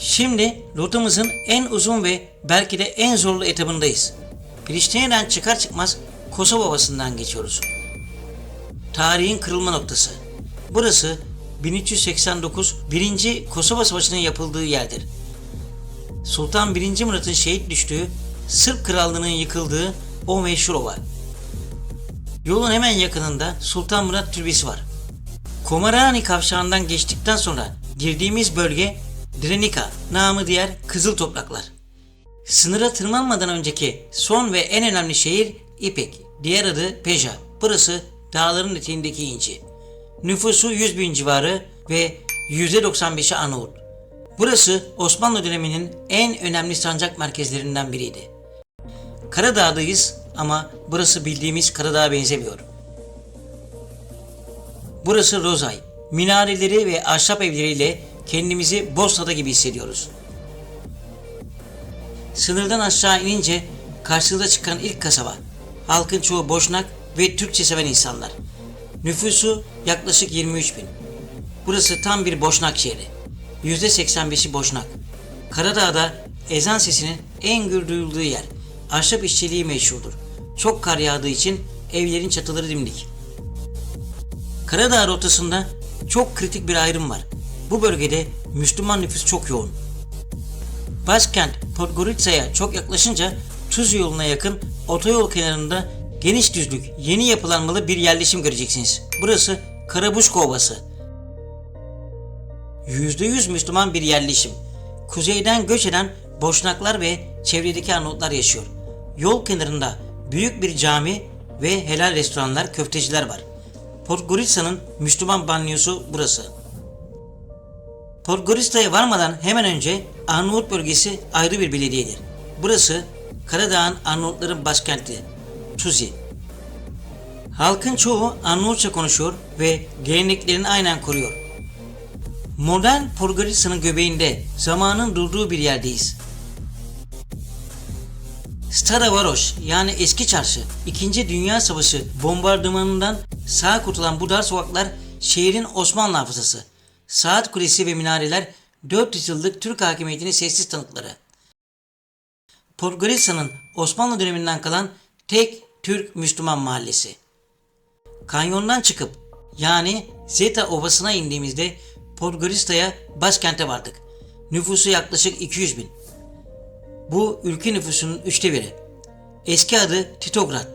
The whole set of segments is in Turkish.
Şimdi rotamızın en uzun ve belki de en zorlu etabındayız. Priştine'den çıkar çıkmaz Kosova Ovası'ndan geçiyoruz. Tarihin kırılma noktası. Burası 1389 1. Kosova Savaşı'nın yapıldığı yerdir. Sultan 1. Murat'ın şehit düştüğü, Sırp Krallığı'nın yıkıldığı o meşhur ova. Yolun hemen yakınında Sultan Murat Türbesi var. Komarani kavşağından geçtikten sonra girdiğimiz bölge Drenika, namı diğer Kızıl Topraklar. Sınıra tırmanmadan önceki son ve en önemli şehir İpek, diğer adı Peja. Burası dağların eteğindeki inci. Nüfusu 100 bin civarı ve %95'i Arnavut. Burası Osmanlı döneminin en önemli sancak merkezlerinden biriydi. Karadağ'dayız ama burası bildiğimiz Karadağ'a benzemiyor. Burası Rozay. Minareleri ve ahşap evleriyle kendimizi Bosna'da gibi hissediyoruz. Sınırdan aşağı inince karşınıza çıkan ilk kasaba. Halkın çoğu Boşnak ve Türkçe seven insanlar. Nüfusu yaklaşık 23 bin. Burası tam bir Boşnak şehri. %85'i Boşnak. Karadağ'da ezan sesinin en gür duyulduğu yer. Ahşap işçiliği meşhurdur. Çok kar yağdığı için evlerin çatıları dimdik. Karadağ rotasında çok kritik bir ayrım var. Bu bölgede Müslüman nüfus çok yoğun. Başkent Podgorica'ya çok yaklaşınca Tuz yoluna yakın otoyol kenarında geniş düzlük yeni yapılanmalı bir yerleşim göreceksiniz. Burası Karabuşka Ovası. %100 Müslüman bir yerleşim. Kuzeyden göç eden Boşnaklar ve çevredeki Arnavutlar yaşıyor. Yol kenarında büyük bir cami ve helal restoranlar, köfteciler var. Podgorica'nın Müslüman banyosu burası. Podgorica'ya varmadan hemen önce Arnavut bölgesi ayrı bir belediyedir. Burası Karadağ'ın Arnavutların başkenti Tuzi. Halkın çoğu Arnavutça konuşuyor ve geleneklerini aynen koruyor. Modern Podgorica'nın göbeğinde zamanın durduğu bir yerdeyiz. Stara Varoş yani eski çarşı 2. Dünya Savaşı bombardımanından sağ kurtulan bu dar sokaklar şehrin Osmanlı hafızası. Saat kulesi ve minareler 400 yıllık Türk hakimiyetinin sessiz tanıkları. Podgorica'nın Osmanlı döneminden kalan tek Türk Müslüman mahallesi. Kanyondan çıkıp yani Zeta Ovası'na indiğimizde Podgorica'ya başkente vardık. Nüfusu yaklaşık 200 bin. Bu ülke nüfusunun üçte biri. Eski adı Titograd.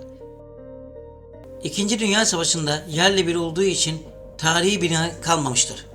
İkinci Dünya Savaşı'nda yerle bir olduğu için tarihi bina kalmamıştır.